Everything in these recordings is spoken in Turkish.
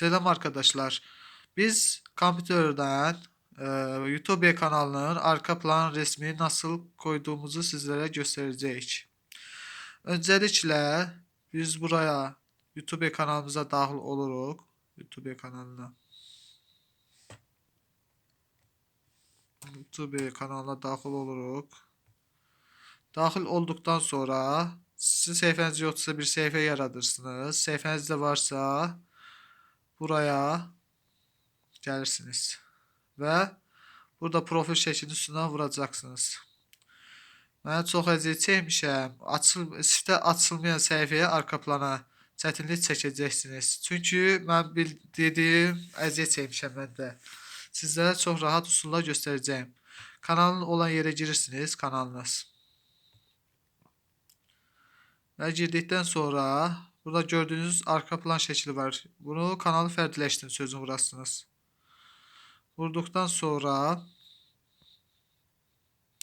Selam arkadaşlar. Biz kompütörden e, YouTube kanalının arka plan resmini nasıl koyduğumuzu sizlere göstereceğiz. Öncelikle biz buraya YouTube kanalımıza dahil oluruz. YouTube kanalına. YouTube kanalına dahil oluruz. Dahil olduktan sonra sizin səhifəniz yoxdursa bir səhifə yaradırsınız. Səhifəniz də varsa buraya gelirsiniz ve burada profil şeklinin üstüne vuracaksınız. Mən çox əziyyət çəkmişəm. Açıl shiftə açılmayan səhifəyə arka plana çətinlik çəkəcəksiniz. Çünki mən bil dediyim əziyyət çəkmişəm mən də. Sizlərə çox rahat üsulla göstərəcəyim. Kanalın olan yerə girirsiniz, kanalınız. Ve girdikten sonra burada gördüğünüz arka plan şekli var. Bunu kanalı fərdiləşdirin sözünü vurasınız. Vurduktan sonra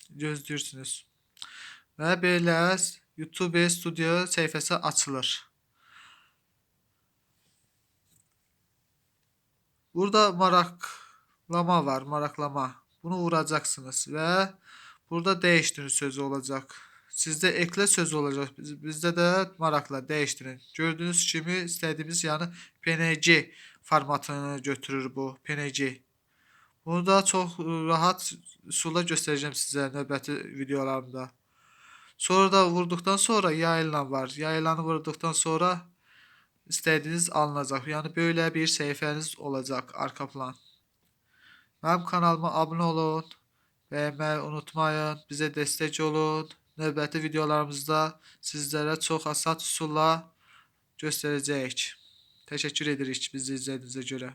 gözləyirsiniz. Və belə YouTube Studio səhifəsi açılır. Burada maraklama var, maraklama. Bunu vuracaksınız ve burada değiştirin sözü olacak. Sizde ekle sözü olacak. Biz- Bizde de marakla değiştirin. Gördüğünüz kimi istediğimiz yani PNG formatını götürür bu PNG. Bunu da çok rahat üsulla göstereceğim size növbəti videolarımda. Sonra da vurduktan sonra yayılan var. Yayılanı vurduktan sonra istediğiniz alınacak. Yani böyle bir səhifəniz olacak arka plan. Mənim kanalıma abunə olun. Bəyənməyi unutmayın. Bizə dəstək olun. Növbəti videolarımızda sizlərə çox asat üsulla göstərəcəyik. Təşəkkür edirik bizi izlədiyinizə görə.